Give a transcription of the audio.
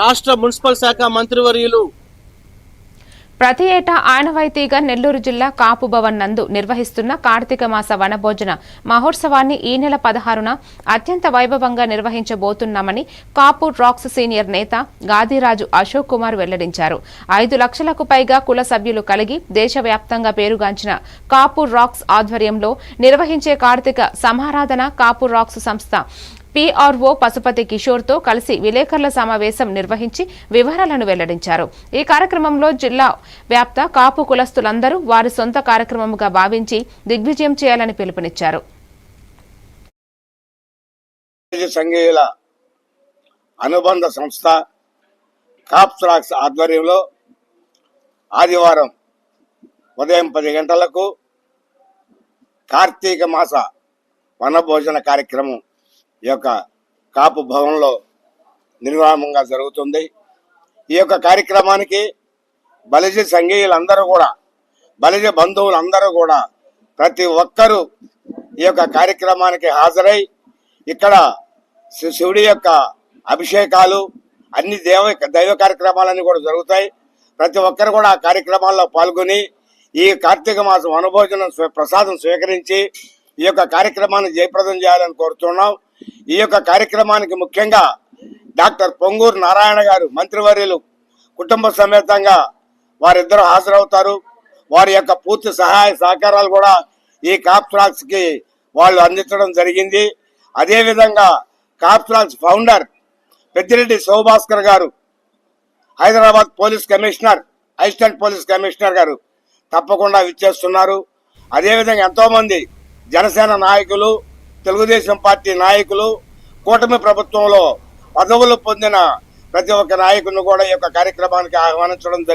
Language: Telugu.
రాష్ట్ర మున్సిపల్ శాఖ మంత్రివర్యులు. ప్రతి ఏటా ఆనవాయితీగా నెల్లూరు జిల్లా కాపు భవన్ నందు నిర్వహిస్తున్న కార్తీక మాస వనభోజన మహోత్సవాన్ని ఈ నెల పదహారున అత్యంత వైభవంగా నిర్వహించబోతున్నామని కాపు రాక్స్ సీనియర్ నేత గాదిరాజు అశోక్ కుమార్ వెల్లడించారు. ఐదు లక్షలకు పైగా కుల సభ్యులు కలిగి దేశవ్యాప్తంగా పేరుగాంచిన కాపు రాక్స్ ఆధ్వర్యంలో నిర్వహించే కార్తీక సమారాధన కాపు రాక్స్ సంస్థ పీఆర్ఓ పశుపతి కిషోర్తో కలిసి విలేకరుల సమావేశం నిర్వహించి వివరాలను వెల్లడించారు. ఈ కార్యక్రమంలో జిల్లా వ్యాప్త కాపు కులస్తులందరూ వారి సొంత కార్యక్రమముగా భావించి దిగ్విజయం చేయాలని పిలుపునిచ్చారు. సంఘీయుల అనుబంధ సంస్థ కాప్స్రాక్స్ ఆధ్వర్యంలో ఆదివారం ఉదయం పది గంటలకు కార్తీక మాస వనభోజన కార్యక్రమం ఈ యొక్క కాపు భవన్లో నిర్వాహంగా జరుగుతుంది. ఈ యొక్క కార్యక్రమానికి బలిజ సంఘీయులందరూ కూడా బలిజ బంధువులందరూ కూడా ప్రతి ఒక్కరూ ఈ యొక్క కార్యక్రమానికి హాజరై ఇక్కడ శి- శివుడి యొక్క అభిషేకాలు అన్ని దేవ దైవ కార్యక్రమాలన్నీ కూడా జరుగుతాయి. ప్రతి ఒక్కరు కూడా ఆ కార్యక్రమాల్లో పాల్గొని ఈ కార్తీక మాసం అనుభోజనం స్వ- ప్రసాదం స్వీకరించి ఈ యొక్క కార్యక్రమాన్ని జయప్రదం చేయాలని కోరుతున్నాం. ఈ యొక్క కార్యక్రమానికి ముఖ్యంగా డాక్టర్ పొంగూరు నారాయణ గారు మంత్రివర్యులు కుటుంబ సమేతంగా వారిద్దరూ హాజరవుతారు. వారి యొక్క పూర్తి సహాయ సహకారాలు కూడా ఈ కాప్స్రాక్స్కి వాళ్ళు అందించడం జరిగింది. అదేవిధంగా కాప్స్రాక్స్ founder Peddireddy Shobhaskar garu Hyderabad police commissioner assistant police commissioner garu తప్పకుండా విచ్చేస్తున్నారు. అదేవిధంగా ఎంతోమంది జనసేన నాయకులు తెలుగుదేశం పార్టీ నాయకులు కూటమి ప్రభుత్వంలో పదవులు పొందిన ప్రతి ఒక్క నాయకుడిని కూడా ఈ యొక్క కార్యక్రమానికి ఆహ్వానించడం జరిగింది